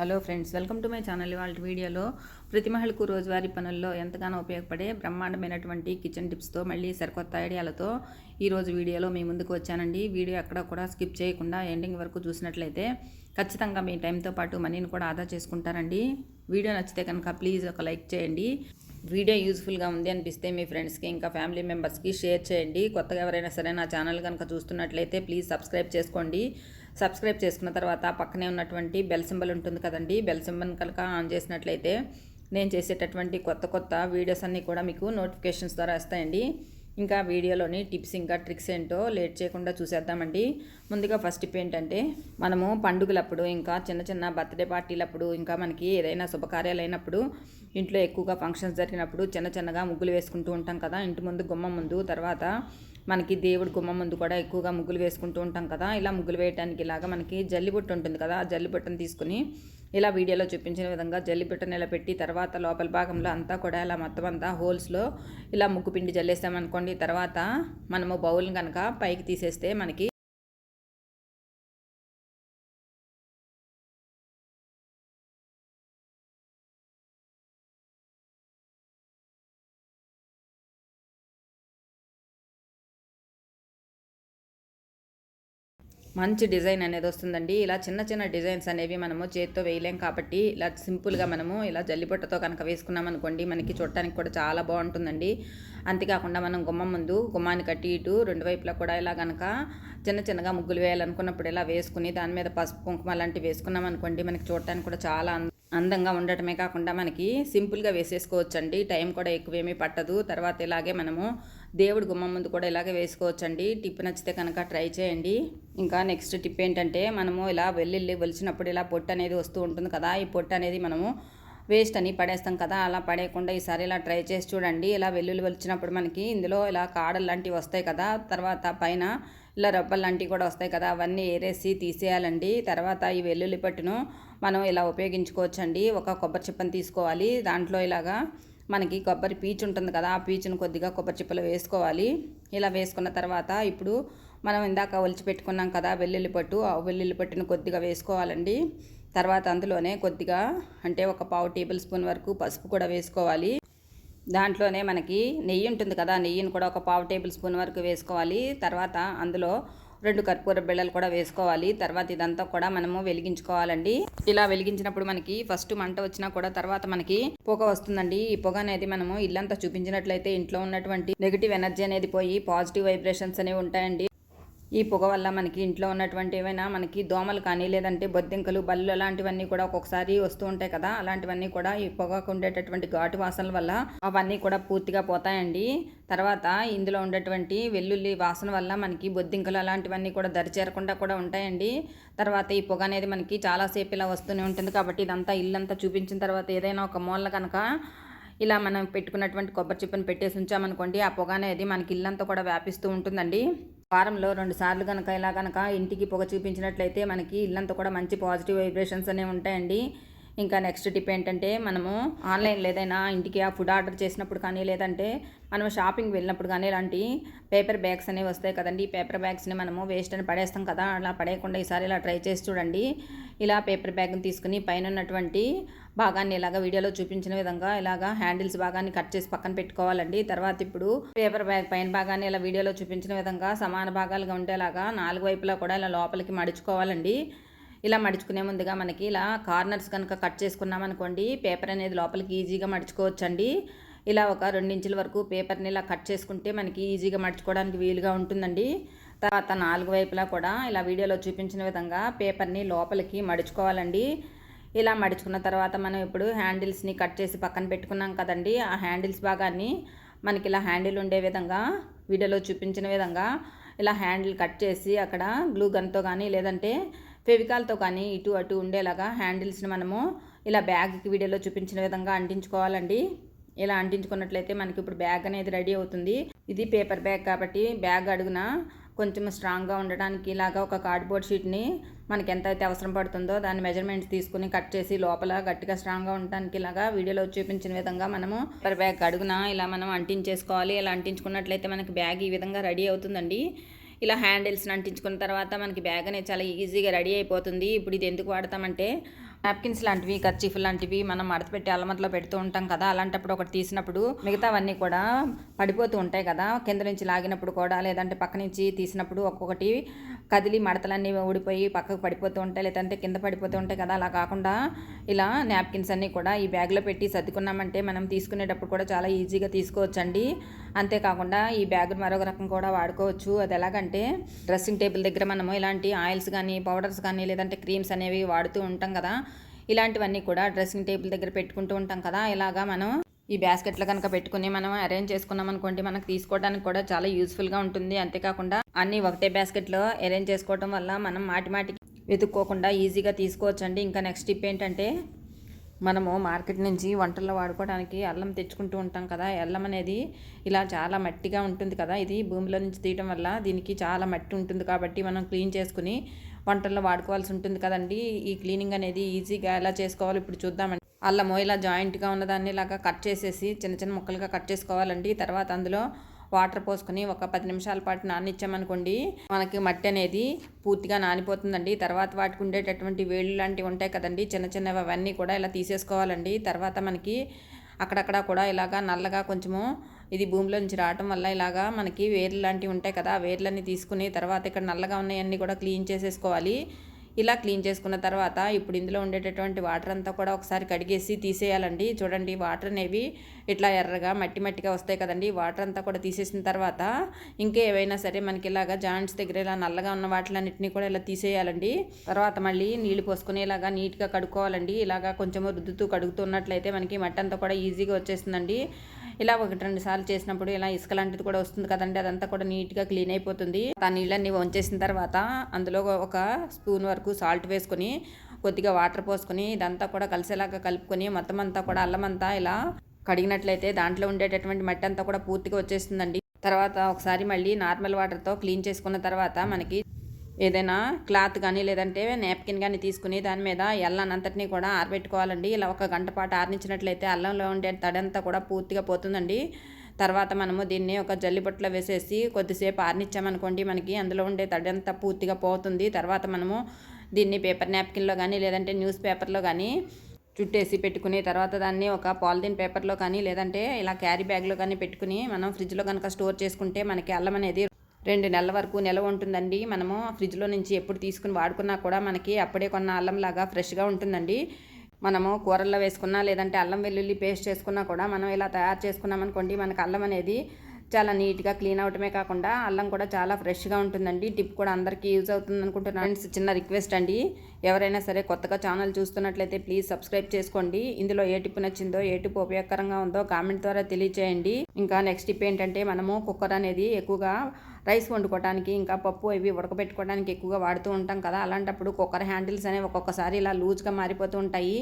Hello friends welcome to my channel. వాళ్ళ వీడియోలో ప్రతి మహిళకు రోజువారీ పనుల్లో ఎంతగానో ఉపయోగపడే బ్రహ్మాండమైనటువంటి కిచెన్ టిప్స్తో మళ్ళీ సరికొత్త ఐడియాలతో ఈరోజు వీడియోలో మీ ముందుకు వచ్చానండి. వీడియో ఎక్కడ కూడా స్కిప్ చేయకుండా ఎండింగ్ వరకు చూసినట్లయితే ఖచ్చితంగా మీ టైంతో పాటు మనీని కూడా ఆదా చేసుకుంటారండి. వీడియో నచ్చితే కనుక ప్లీజ్ ఒక లైక్ చేయండి. వీడియో యూజ్ఫుల్గా ఉంది అనిపిస్తే మీ ఫ్రెండ్స్కి ఇంకా ఫ్యామిలీ మెంబర్స్కి షేర్ చేయండి. కొత్తగా ఎవరైనా సరే నా ఛానల్ కనుక చూస్తున్నట్లయితే ప్లీజ్ సబ్స్క్రైబ్ చేసుకోండి. సబ్స్క్రైబ్ చేసుకున్న తర్వాత పక్కనే ఉన్నటువంటి బెల్ సింబల్ ఉంటుంది కదండి. బెల్ సింబల్ కనుక ఆన్ చేసినట్లయితే నేను చేసేటటువంటి కొత్త కొత్త వీడియోస్ అన్నీ కూడా మీకు నోటిఫికేషన్స్ ద్వారా వస్తాయండి. ఇంకా వీడియోలోని టిప్స్ ఇంకా ట్రిక్స్ ఏంటో లేట్ చేయకుండా చూసేద్దామండి. ముందుగా ఫస్ట్ టిప్ ఏంటంటే మనము పండుగలప్పుడు ఇంకా చిన్న చిన్న బర్త్డే పార్టీలప్పుడు ఇంకా మనకి ఏదైనా శుభకార్యాలు అయినప్పుడు ఇంట్లో ఎక్కువగా ఫంక్షన్స్ జరిగినప్పుడు చిన్న చిన్నగా ముగ్గులు వేసుకుంటూ ఉంటాం కదా ఇంటి ముందు గుమ్మ ముందు తర్వాత మనకి దేవుడి గుమ్మ ముందు కూడా ఎక్కువగా ముగ్గులు వేసుకుంటూ ఉంటాం కదా ఇలా ముగ్గులు వేయడానికి ఇలాగా మనకి జల్లిబుట్ట ఉంటుంది కదా ఆ జల్లిబుట్టను తీసుకుని ఇలా వీడియోలో చూపించిన విధంగా జల్లిబుట్టను ఇలా పెట్టి తర్వాత లోపల భాగంలో అంతా కూడా ఇలా మొత్తం అంతా హోల్స్లో ఇలా ముగ్గు పిండి జల్లేసామనుకోండి తర్వాత మనము బౌల్ని కనుక పైకి తీసేస్తే మనకి మంచి డిజైన్ అనేది వస్తుందండి. ఇలా చిన్న చిన్న డిజైన్స్ అనేవి మనము చేతితో వేయలేం కాబట్టి ఇలా సింపుల్గా మనము ఇలా జల్లిపొట్టతో కనుక వేసుకున్నాం అనుకోండి మనకి చూడటానికి కూడా చాలా బాగుంటుందండి. అంతేకాకుండా మనం గుమ్మం ముందు గుమ్మాన్ని కట్టి ఇటు రెండు వైపులా కూడా ఇలా కనుక చిన్న చిన్నగా ముగ్గులు వేయాలనుకున్నప్పుడు ఇలా వేసుకుని దాని మీద పసుపు కుంకుమ లాంటివి వేసుకున్నాం అనుకోండి మనకి చూడటానికి కూడా చాలా అందంగా ఉండటమే కాకుండా మనకి సింపుల్గా వేసేసుకోవచ్చండి. టైం కూడా ఎక్కువేమీ పట్టదు. తర్వాత ఇలాగే మనము దేవుడి గుమ్మం ముందు కూడా ఇలాగే వేసుకోవచ్చండి. టిప్ నచ్చితే కనుక ట్రై చేయండి. ఇంకా నెక్స్ట్ టిప్ ఏంటంటే మనము ఇలా వెల్లుల్లి వలిచినప్పుడు ఇలా పొట్టు అనేది వస్తూ ఉంటుంది కదా ఈ పొట్టు అనేది మనము వేస్ట్ అని పడేస్తాం కదా అలా పడేయకుండా ఈసారి ఇలా ట్రై చేసి చూడండి. ఇలా వెల్లుల్లి వలిచినప్పుడు మనకి ఇందులో ఇలా కాడలు లాంటివి వస్తాయి కదా తర్వాత పైన ఇలా రబ్బలు లాంటివి కూడా వస్తాయి కదా అవన్నీ ఏరేసి తీసేయాలండి. తర్వాత ఈ వెల్లుల్లి పట్టును మనం ఇలా ఉపయోగించుకోవచ్చండి. ఒక కొబ్బరి చిప్పని తీసుకోవాలి. దాంట్లో ఇలాగా మనకి కొబ్బరి పీచు ఉంటుంది కదా ఆ పీచును కొద్దిగా కొబ్బరి చిప్పలు వేసుకోవాలి. ఇలా వేసుకున్న తర్వాత ఇప్పుడు మనం ఇందాక ఒలిచి పెట్టుకున్నాం కదా వెల్లుల్లి పట్టు ఆ వెల్లుల్లి పట్టును కొద్దిగా వేసుకోవాలండి. తర్వాత అందులోనే కొద్దిగా అంటే ఒక పావు టేబుల్ స్పూన్ వరకు పసుపు కూడా వేసుకోవాలి. దాంట్లోనే మనకి నెయ్యి ఉంటుంది కదా నెయ్యిని కూడా ఒక పావు టేబుల్ స్పూన్ వరకు వేసుకోవాలి. తర్వాత అందులో రెండు కర్పూర బిళ్ళలు కూడా వేసుకోవాలి. తర్వాత ఇదంతా కూడా మనము వెలిగించుకోవాలండి. ఇలా వెలిగించినప్పుడు మనకి ఫస్ట్ మంట వచ్చినా కూడా తర్వాత మనకి పొగ వస్తుందండి. ఈ పొగ అనేది మనము ఇల్లంతా చూపించినట్లయితే ఇంట్లో ఉన్నటువంటి నెగిటివ్ ఎనర్జీ అనేది పోయి పాజిటివ్ వైబ్రేషన్స్ అనేవి ఉంటాయండి. ఈ పొగ వల్ల మనకి ఇంట్లో ఉన్నటువంటి ఏమైనా మనకి దోమలు కానీ లేదంటే బొద్దింకలు బల్లు అలాంటివన్నీ కూడా ఒక్కొక్కసారి వస్తూ ఉంటాయి కదా. అలాంటివన్నీ కూడా ఈ పొగకు ఉండేటటువంటి ఘాటు వాసనల వల్ల అవన్నీ కూడా పూర్తిగా పోతాయండి. తర్వాత ఇందులో ఉండేటువంటి వెల్లుల్లి వాసన వల్ల మనకి బొద్దింకలు అలాంటివన్నీ కూడా దరిచేరకుండా కూడా ఉంటాయండి. తర్వాత ఈ పొగ అనేది మనకి చాలాసేపు ఇలా వస్తూనే ఉంటుంది కాబట్టి ఇదంతా ఇల్లంతా చూపించిన తర్వాత ఏదైనా ఒక మూల కనుక ఇలా మనం పెట్టుకున్నటువంటి కొబ్బరి చిప్పని పెట్టేసి ఉంచామనుకోండి ఆ పొగ అనేది మనకి ఇల్లంతా కూడా వ్యాపిస్తూ ఉంటుందండి. వారంలో రెండు సార్లు కనుక ఇలా కనుక ఇంటికి పొగ చూపించినట్లయితే మనకి ఇల్లంతా కూడా మంచి పాజిటివ్ వైబ్రేషన్స్ అనేవి ఉంటాయండి. ఇంకా నెక్స్ట్ టిప్ ఏంటంటే మనము ఆన్లైన్లో ఏదైనా ఇంటికి ఆ ఫుడ్ ఆర్డర్ చేసినప్పుడు కానీ లేదంటే మనం షాపింగ్ వెళ్ళినప్పుడు కానీ ఇలాంటి పేపర్ బ్యాగ్స్ అనేవి వస్తాయి కదండి. ఈ పేపర్ బ్యాగ్స్ని మనము వేస్ట్ అని పడేస్తాం కదా. అలా పడేయకుండా ఈసారి ఇలా ట్రై చేసి చూడండి. ఇలా పేపర్ బ్యాగ్ని తీసుకుని పైన ఉన్నటువంటి భాగాన్ని ఇలాగ వీడియోలో చూపించిన విధంగా ఇలాగా హ్యాండిల్స్ భాగాన్ని కట్ చేసి పక్కన పెట్టుకోవాలండి. తర్వాత ఇప్పుడు పేపర్ బ్యాగ్ పైన భాగాన్ని ఇలా వీడియోలో చూపించిన విధంగా సమాన భాగాలుగా ఉండేలాగా నాలుగు వైపులా కూడా ఇలా లోపలికి మడుచుకోవాలండి. ఇలా మడుచుకునే ముందుగా మనకి ఇలా కార్నర్స్ కనుక కట్ చేసుకున్నాం అనుకోండి పేపర్ అనేది లోపలికి ఈజీగా మడుచుకోవచ్చండి. ఇలా ఒక రెండించుల వరకు పేపర్ని ఇలా కట్ చేసుకుంటే మనకి ఈజీగా మడుచుకోవడానికి వీలుగా ఉంటుందండి. తర్వాత నాలుగు వైపులా కూడా ఇలా వీడియోలో చూపించిన విధంగా పేపర్ని లోపలికి మడుచుకోవాలండి. ఇలా మడుచుకున్న తర్వాత మనం ఇప్పుడు హ్యాండిల్స్ని కట్ చేసి పక్కన పెట్టుకున్నాం కదండి. ఆ హ్యాండిల్స్ భాగాన్ని మనకి ఇలా హ్యాండిల్ ఉండే విధంగా వీడియోలో చూపించిన విధంగా ఇలా హ్యాండిల్ కట్ చేసి అక్కడ గ్లూ గన్తో కానీ లేదంటే ఫెవికాల్తో కానీ ఇటు అటు ఉండేలాగా హ్యాండిల్స్ని మనము ఇలా బ్యాగ్కి వీడియోలో చూపించిన విధంగా అంటించుకోవాలండి. ఇలా అంటించుకున్నట్లయితే మనకి ఇప్పుడు బ్యాగ్ అనేది రెడీ అవుతుంది. ఇది పేపర్ బ్యాగ్ కాబట్టి బ్యాగ్ అడుగున కొంచెం స్ట్రాంగ్గా ఉండడానికి ఇలాగా ఒక కార్డ్బోర్డ్ షీట్ని మనకి ఎంత అయితే అవసరం పడుతుందో దాని మెజర్మెంట్స్ తీసుకుని కట్ చేసి లోపల గట్టిగా స్ట్రాంగ్గా ఉండడానికి ఇలాగా వీడియోలో చూపించిన విధంగా మనము పర్ బ్యాగ్ అడుగున ఇలా మనం అంటించేసుకోవాలి. ఇలా అంటించుకున్నట్లయితే మనకి బ్యాగ్ ఈ విధంగా రెడీ అవుతుందండి. ఇలా హ్యాండిల్స్ని అంటించుకున్న తర్వాత మనకి బ్యాగ్ అనేది చాలా ఈజీగా రెడీ అయిపోతుంది. ఇప్పుడు ఇది ఎందుకు వాడతామంటే నాప్కిన్స్ లాంటివి కర్చీఫ్ లాంటివి మనం మడతపెట్టి పెట్టి పెడుతూ ఉంటాం కదా. అలాంటప్పుడు ఒకటి తీసినప్పుడు మిగతావన్నీ కూడా పడిపోతూ ఉంటాయి కదా. కింద నుంచి లాగినప్పుడు కూడా లేదంటే పక్క నుంచి తీసినప్పుడు ఒక్కొక్కటి కదిలి మడతలన్నీ ఊడిపోయి పక్కకు పడిపోతూ ఉంటాయి లేదంటే కింద పడిపోతూ ఉంటాయి కదా. అలా కాకుండా ఇలా నాప్కిన్స్ అన్నీ కూడా ఈ బ్యాగ్లో పెట్టి సర్దుకున్నామంటే మనం తీసుకునేటప్పుడు కూడా చాలా ఈజీగా తీసుకోవచ్చండి. అంతేకాకుండా ఈ బ్యాగ్ మరొక రకం కూడా వాడుకోవచ్చు. అది ఎలాగంటే డ్రెస్సింగ్ టేబుల్ దగ్గర మనము ఇలాంటి ఆయిల్స్ కానీ పౌడర్స్ కానీ లేదంటే క్రీమ్స్ అనేవి వాడుతూ ఉంటాం కదా. ఇలాంటివన్నీ కూడా డ్రెస్సింగ్ టేబుల్ దగ్గర పెట్టుకుంటూ ఉంటాం కదా. ఇలాగా మనం ఈ బ్యాస్కెట్లు కనుక పెట్టుకుని మనం అరేంజ్ చేసుకున్నాం అనుకోండి మనకు తీసుకోవడానికి కూడా చాలా యూస్ఫుల్గా ఉంటుంది. అంతేకాకుండా అన్నీ ఒకటే బ్యాస్కెట్లో అరేంజ్ చేసుకోవడం వల్ల మనం మాటి మాటికి వెతుక్కోకుండా ఈజీగా తీసుకోవచ్చండి. ఇంకా నెక్స్ట్ టిప్ ఏంటంటే మనము మార్కెట్ నుంచి వంటల్లో వాడుకోవడానికి అల్లం తెచ్చుకుంటూ ఉంటాం కదా. అల్లం అనేది ఇలా చాలా మట్టిగా ఉంటుంది కదా. ఇది భూమిలో నుంచి తీయటం వల్ల దీనికి చాలా మట్టి ఉంటుంది కాబట్టి మనం క్లీన్ చేసుకుని వంటల్లో వాడుకోవాల్సి ఉంటుంది కదండి. ఈ క్లీనింగ్ అనేది ఈజీగా ఎలా చేసుకోవాలో ఇప్పుడు చూద్దామండి. అల్లము ఇలా జాయింట్గా ఉన్నదాన్ని ఇలాగా కట్ చేసేసి చిన్న చిన్న ముక్కలుగా కట్ చేసుకోవాలండి. తర్వాత అందులో వాటర్ పోసుకొని ఒక పది నిమిషాల పాటు నానిచ్చామనుకోండి మనకి మట్టి అనేది పూర్తిగా నానిపోతుందండి. తర్వాత వాటికి ఉండేటటువంటి వేళ్ళు లాంటివి ఉంటాయి కదండి చిన్న చిన్నవి అవన్నీ కూడా ఇలా తీసేసుకోవాలండి. తర్వాత మనకి అక్కడక్కడ కూడా ఇలాగా నల్లగా కొంచెము ఇది భూమిలో నుంచి రావటం వల్ల ఇలాగా మనకి వేర్లు లాంటివి ఉంటాయి కదా ఆ వేర్లన్నీ తీసుకుని తర్వాత ఇక్కడ నల్లగా ఉన్నాయన్నీ కూడా క్లీన్ చేసేసుకోవాలి. ఇలా క్లీన్ చేసుకున్న తర్వాత ఇప్పుడు ఇందులో ఉండేటటువంటి వాటర్ అంతా కూడా ఒకసారి కడిగేసి తీసేయాలండి. చూడండి వాటర్ అనేవి ఇట్లా ఎర్రగా మట్టి మట్టిగా వస్తాయి కదండి. వాటర్ అంతా కూడా తీసేసిన తర్వాత ఇంకా ఏవైనా సరే మనకి ఇలాగా జాయింట్స్ దగ్గర ఇలా నల్లగా ఉన్న వాటిలన్నింటినీ కూడా ఇలా తీసేయాలండి. తర్వాత మళ్ళీ నీళ్ళు పోసుకుని ఇలాగా నీట్గా కడుక్కోవాలండి. ఇలాగా కొంచెం రుద్దుతూ కడుగుతున్నట్లయితే మనకి మట్టి అంతా కూడా ఈజీగా వచ్చేస్తుందండి. ఇలా ఒకటి రెండు సార్లు చేసినప్పుడు ఇలా ఇసుక లాంటిది కూడా వస్తుంది కదండి. అదంతా కూడా నీట్గా క్లీన్ అయిపోతుంది. ఆ నీళ్ళన్నీ వంచేసిన తర్వాత అందులో ఒక స్పూన్ వరకు సాల్ట్ వేసుకొని కొద్దిగా వాటర్ పోసుకొని ఇదంతా కూడా కలిసేలాగా కలుపుకొని మొత్తం అంతా కూడా అల్లం అంతా ఇలా కడిగినట్లయితే దాంట్లో ఉండేటటువంటి మట్టి అంతా కూడా పూర్తిగా వచ్చేస్తుందండి. తర్వాత ఒకసారి మళ్ళీ నార్మల్ వాటర్తో క్లీన్ చేసుకున్న తర్వాత మనకి ఏదైనా క్లాత్ కానీ లేదంటే నాప్కిన్ కానీ తీసుకుని దాని మీద ఎల్లనంతటినీ కూడా ఆరబెట్టుకోవాలండి. ఇలా ఒక గంట పాటు ఆరనిచ్చినట్లయితే అల్లంలో ఉండే తడంతా కూడా పూర్తిగా పోతుందండి. తర్వాత మనము దీన్ని ఒక జల్లిబొట్టులో వేసేసి కొద్దిసేపు ఆరనిచ్చామనుకోండి మనకి అందులో ఉండే తడంతా పూర్తిగా పోతుంది. తర్వాత మనము దీన్ని పేపర్ నాప్కిన్లో కానీ లేదంటే న్యూస్ పేపర్లో కానీ చుట్టేసి పెట్టుకుని తర్వాత దాన్ని ఒక పాలిథిన్ పేపర్లో కానీ లేదంటే ఇలా క్యారీ బ్యాగ్లో కానీ పెట్టుకుని మనం ఫ్రిడ్జ్లో కనుక స్టోర్ చేసుకుంటే మనకి అల్లం అనేది రెండు నెలల వరకు నిల్వ ఉంటుందండి. మనము ఫ్రిడ్జ్లో నుంచి ఎప్పుడు తీసుకుని వాడుకున్నా కూడా మనకి అప్పుడే కొన్న అల్లం లాగా ఫ్రెష్గా ఉంటుందండి. మనము కూరల్లో వేసుకున్నా లేదంటే అల్లం వెల్లుల్లి పేస్ట్ చేసుకున్నా కూడా మనం ఇలా తయారు చేసుకున్నామనుకోండి మనకు అల్లం అనేది చాలా నీట్గా క్లీన్ అవటమే కాకుండా అల్లం కూడా చాలా ఫ్రెష్గా ఉంటుందండి. టిప్ కూడా అందరికీ యూజ్ అవుతుంది అనుకుంటున్నాను. ఫ్రెండ్స్ చిన్న రిక్వెస్ట్ అండి. ఎవరైనా సరే కొత్తగా ఛానల్ చూస్తున్నట్లయితే ప్లీజ్ సబ్స్క్రైబ్ చేసుకోండి. ఇందులో ఏ టిప్ నచ్చిందో ఏ టిప్ ఉపయోగకరంగా ఉందో కామెంట్ ద్వారా తెలియచేయండి. ఇంకా నెక్స్ట్ టిప్ ఏంటంటే మనము కుక్కర్ అనేది ఎక్కువగా రైస్ వండుకోవడానికి ఇంకా పప్పు ఇవి ఉడకబెట్టుకోవడానికి ఎక్కువగా వాడుతూ ఉంటాం కదా. అలాంటప్పుడు కుక్కర్ హ్యాండిల్స్ అనేవి ఒక్కొక్కసారి ఇలా లూజ్గా మారిపోతూ ఉంటాయి.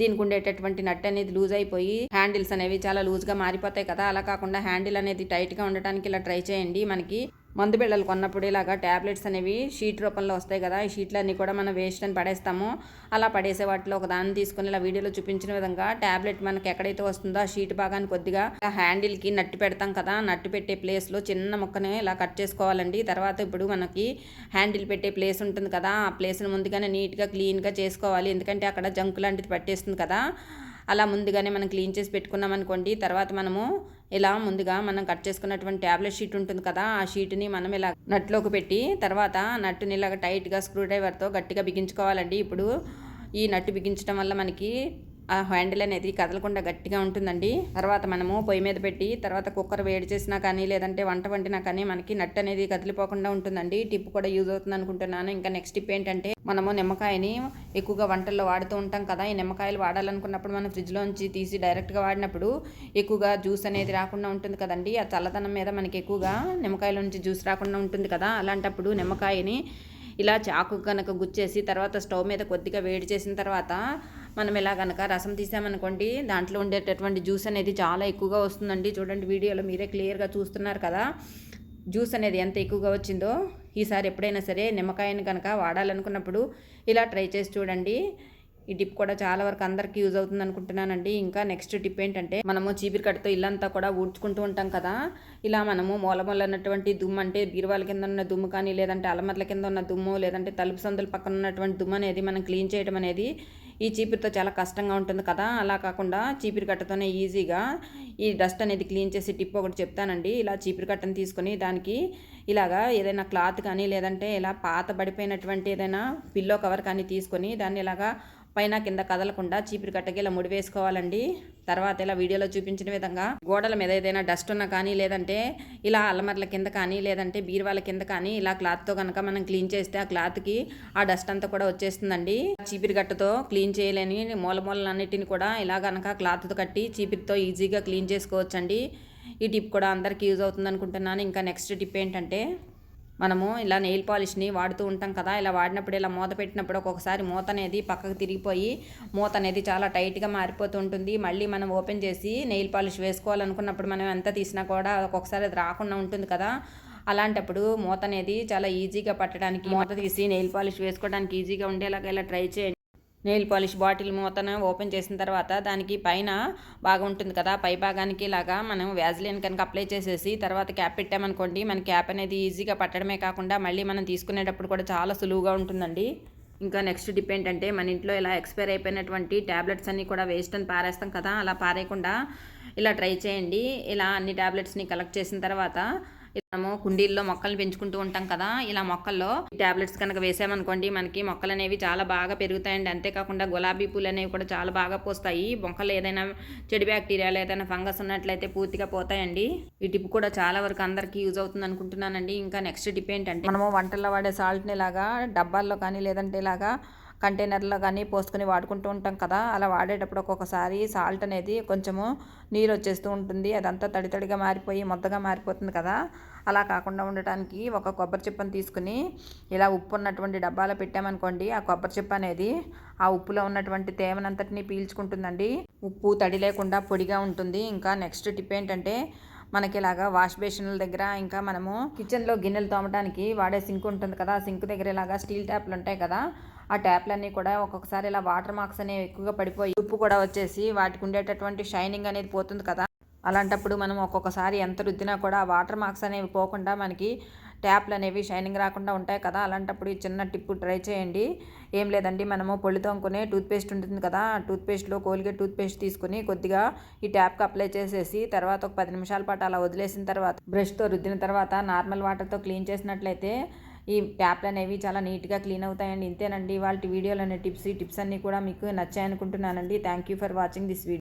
దీనికి ఉండేటటువంటి నట్ అనేది లూజ్ అయిపోయి హ్యాండిల్స్ అనేవి చాలా లూజ్గా మారిపోతాయి కదా. అలా కాకుండా హ్యాండిల్ అనేది టైట్గా ఉండటానికి ఇలా ట్రై చేయండి. మనకి మందు బిళ్ళలు కొన్నప్పుడు ఇలాగా ట్యాబ్లెట్స్ అనేవి షీట్ రూపంలో వస్తాయి కదా ఈ షీట్లన్నీ కూడా మనం వేస్ట్ అని పడేస్తాము. అలా పడేసే వాటిలో ఒక దాన్ని తీసుకుని ఇలా వీడియోలో చూపించిన విధంగా ట్యాబ్లెట్ మనకి ఎక్కడైతే వస్తుందో ఆ షీట్ భాగాన్ని కొద్దిగా హ్యాండిల్కి నట్టు పెడతాం కదా నట్టు పెట్టే ప్లేస్లో చిన్న ముక్కనే ఇలా కట్ చేసుకోవాలండి. తర్వాత ఇప్పుడు మనకి హ్యాండిల్ పెట్టే ప్లేస్ ఉంటుంది కదా ఆ ప్లేస్ని ముందుగానే నీట్గా క్లీన్గా చేసుకోవాలి. ఎందుకంటే అక్కడ జంక్ లాంటిది పట్టేస్తుంది కదా అలా ముందుగానే మనం క్లీన్ చేసి పెట్టుకున్నాం అనుకోండి తర్వాత మనము ఇలా ముందుగా మనం కట్ చేసుకున్నటువంటి ట్యాబ్లెట్ షీట్ ఉంటుంది కదా ఆ షీట్ని మనం ఇలా నట్లోకి పెట్టి తర్వాత నట్టుని ఇలాగ టైట్గా స్క్రూ డ్రైవర్తో గట్టిగా బిగించుకోవాలండి. ఇప్పుడు ఈ నట్టు బిగించడం వల్ల మనకి ఆ హ్యాండిల్ అనేది కదలకుండా గట్టిగా ఉంటుందండి. తర్వాత మనము పొయ్యి మీద పెట్టి తర్వాత కుక్కర్ వేడి చేసినా కానీ లేదంటే వంట వండినా కానీ మనకి నట్ అనేది కదిలిపోకుండా ఉంటుందండి. టిప్ కూడా యూజ్ అవుతుంది అనుకుంటున్నాను. ఇంకా నెక్స్ట్ టిప్ ఏంటంటే మనము నిమ్మకాయని ఎక్కువగా వంటల్లో వాడుతూ ఉంటాం కదా. ఈ నిమ్మకాయలు వాడాలనుకున్నప్పుడు మనం ఫ్రిడ్జ్లోంచి తీసి డైరెక్ట్గా వాడినప్పుడు ఎక్కువగా జ్యూస్ అనేది రాకుండా ఉంటుంది కదండి. ఆ చల్లదనం మీద మనకి ఎక్కువగా నిమ్మకాయల నుంచి జ్యూస్ రాకుండా ఉంటుంది కదా. అలాంటప్పుడు నిమ్మకాయని ఇలా చాకు కనుక గుచ్చేసి తర్వాత స్టవ్ మీద కొద్దిగా వేడి చేసిన తర్వాత మనం ఇలా కనుక రసం తీసామనుకోండి దాంట్లో ఉండేటటువంటి జ్యూస్ అనేది చాలా ఎక్కువగా వస్తుందండి. చూడండి వీడియోలో మీరే క్లియర్గా చూస్తున్నారు కదా. జ్యూస్ అనేది ఎంత ఎక్కువగా వచ్చిందో ఈసారి ఎప్పుడైనా సరే నిమ్మకాయని కనుక వాడాలనుకున్నప్పుడు ఇలా ట్రై చేసి చూడండి. ఈ టిప్ కూడా చాలా వరకు అందరికీ యూజ్ అవుతుంది అనుకుంటున్నానండి ఇంకా నెక్స్ట్ టిప్ ఏంటంటే మనము చీపిరి కట్టుతో ఇల్లంతా కూడా ఊడ్చుకుంటూ ఉంటాం కదా. ఇలా మనము మూలమూల ఉన్నటువంటి దుమ్ము అంటే బీరువాల కింద ఉన్న దుమ్ము కానీ లేదంటే అలమర్ల కింద ఉన్న దుమ్ము లేదంటే తలుపు సందుల పక్కన ఉన్నటువంటి దుమ్ము అనేది మనం క్లీన్ చేయడం అనేది ఈ చీపురుతో చాలా కష్టంగా ఉంటుంది కదా. అలా కాకుండా చీపురు కట్టతోనే ఈజీగా ఈ డస్ట్ అనేది క్లీన్ చేసి టిప్ ఒకటి చెప్తానండి. ఇలా చీపురు కట్టను తీసుకొని దానికి ఇలాగా ఏదైనా క్లాత్ కానీ లేదంటే ఇలా పాత పడిపోయినటువంటి ఏదైనా పిల్లో కవర్ కానీ తీసుకొని దాన్ని ఇలాగా పైన కింద కదలకుండా చీపురు కట్టకి ఇలా ముడి వేసుకోవాలండి. తర్వాత ఇలా వీడియోలో చూపించిన విధంగా గోడల మీద ఏదైనా డస్ట్ ఉన్నా కానీ లేదంటే ఇలా అల్లమర్ల కింద కానీ లేదంటే బీరువాల కింద కానీ ఇలా క్లాత్తో కనుక మనం క్లీన్ చేస్తే ఆ క్లాత్కి ఆ డస్ట్ అంతా కూడా వచ్చేస్తుందండి. చీపిరి గట్టతో క్లీన్ చేయలేని మూలమూలన్నిటిని కూడా ఇలా కనుక క్లాత్తో కట్టి చీపిరితో ఈజీగా క్లీన్ చేసుకోవచ్చండి. ఈ టిప్ కూడా అందరికీ యూజ్ అవుతుంది అనుకుంటున్నాను ఇంకా నెక్స్ట్ టిప్ ఏంటంటే మనము ఇలా నెయిల్ పాలిష్ని వాడుతూ ఉంటాం కదా ఇలా వాడినప్పుడు ఇలా మూత పెట్టినప్పుడు ఒక్కొక్కసారి మూత అనేది పక్కకు తిరిగిపోయి మూత అనేది చాలా టైట్గా మారిపోతూ ఉంటుంది. మళ్ళీ మనం ఓపెన్ చేసి నెయిల్ పాలిష్ వేసుకోవాలనుకున్నప్పుడు మనం ఎంత తీసినా కూడా ఒక్కొక్కసారి అది రాకుండా ఉంటుంది కదా. అలాంటప్పుడు మూత అనేది చాలా ఈజీగా పట్టడానికి మూత తీసి నెయిల్ పాలిష్ వేసుకోవడానికి ఈజీగా ఉండేలాగా ఇలా ట్రై చేయండి. నెయిల్ పాలిష్ బాటిల్ మూతను ఓపెన్ చేసిన తర్వాత దానికి పైన బాగా ఉంటుంది కదా పై భాగానికి ఇలాగా మనం వ్యాజ్లిన్ కనుక అప్లై చేసేసి తర్వాత క్యాప్ పెట్టామనుకోండి మన క్యాప్ అనేది ఈజీగా పట్టడమే కాకుండా మళ్ళీ మనం తీసుకునేటప్పుడు కూడా చాలా సులువుగా ఉంటుందండి. ఇంకా నెక్స్ట్ డిప్ ఏంటంటే మన ఇంట్లో ఇలా ఎక్స్పైర్ అయిపోయినటువంటి ట్యాబ్లెట్స్ అన్నీ కూడా వేస్ట్ అని పారేస్తాం కదా అలా పారేయకుండా ఇలా ట్రై చేయండి. ఇలా అన్ని ట్యాబ్లెట్స్ని కలెక్ట్ చేసిన తర్వాత మనము కుండీల్లో మొక్కలు పెంచుకుంటూ ఉంటాం కదా ఇలా మొక్కల్లో టాబ్లెట్స్ కనుక వేసామనుకోండి మనకి మొక్కలు అనేవి చాలా బాగా పెరుగుతాయండి. అంతేకాకుండా గులాబీ పూలు అనేవి కూడా చాలా బాగా పోస్తాయి. మొక్కలు ఏదైనా చెడు బ్యాక్టీరియాలు ఏదైనా ఫంగస్ ఉన్నట్లయితే పూర్తిగా పోతాయండి. ఈ టిప్ కూడా చాలా వరకు అందరికీ యూజ్ అవుతుంది అనుకుంటున్నానండి. ఇంకా నెక్స్ట్ టిప్ ఏంటంటే మనము వంటల్లో వాడే సాల్ట్ని ఇలాగా డబ్బాల్లో కానీ లేదంటే ఇలాగా కంటైనర్లో కానీ పోసుకొని వాడుకుంటూ ఉంటాం కదా అలా వాడేటప్పుడు ఒక్కొక్కసారి సాల్ట్ అనేది కొంచెము నీరు వచ్చేస్తూ ఉంటుంది. అదంతా తడి తడిగా మారిపోయి మొద్దగా మారిపోతుంది కదా. అలా కాకుండా ఉండటానికి ఒక కొబ్బరి చిప్పను తీసుకుని ఇలా ఉప్పు ఉన్నటువంటి డబ్బాలో పెట్టామనుకోండి ఆ కొబ్బరి చిప్ప అనేది ఆ ఉప్పులో ఉన్నటువంటి తేమనంతటిని పీల్చుకుంటుందండి. ఉప్పు తడి లేకుండా పొడిగా ఉంటుంది. ఇంకా నెక్స్ట్ టిప్ ఏంటంటే మనకి ఇలాగా వాష్ బేసిన్ల దగ్గర ఇంకా మనము కిచెన్లో గిన్నెలు తోమడానికి వాడే సింక్ ఉంటుంది కదా ఆ సింక్ దగ్గర ఇలాగా స్టీల్ ట్యాప్లు ఉంటాయి కదా ఆ ట్యాప్లన్నీ కూడా ఒక్కొక్కసారి ఇలా వాటర్ మార్క్స్ అనేవి ఎక్కువగా పడిపోయి ఉప్పు కూడా వచ్చేసి వాటికి ఉండేటటువంటి షైనింగ్ అనేది పోతుంది కదా. అలాంటప్పుడు మనం ఒక్కొక్కసారి ఎంత రుద్దినా కూడా ఆ వాటర్ మార్క్స్ అనేవి పోకుండా మనకి ట్యాప్లు అనేవి షైనింగ్ రాకుండా ఉంటాయి కదా. అలాంటప్పుడు ఈ చిన్న టిప్పు ట్రై చేయండి. ఏం లేదండి మనము పొళ్ళు తోముకునే టూత్పేస్ట్ ఉంటుంది కదా. ఆ టూత్పేస్ట్లో కోల్గేట్ టూత్పేస్ట్ తీసుకుని కొద్దిగా ఈ ట్యాప్కి అప్లై చేసేసి తర్వాత ఒక పది నిమిషాల పాటు అలా వదిలేసిన తర్వాత బ్రష్తో రుద్దిన తర్వాత నార్మల్ వాటర్తో క్లీన్ చేసినట్లయితే ఈ ట్యాప్లు అనేవి చాలా నీట్గా క్లీన్ అవుతాయండి. ఇంతేనండి వాళ్ళ వీడియోలోని టిప్స్ ఈ టిప్స్ అన్నీ కూడా మీకు నచ్చాయనుకుంటున్నానండి. Thank you for watching this video.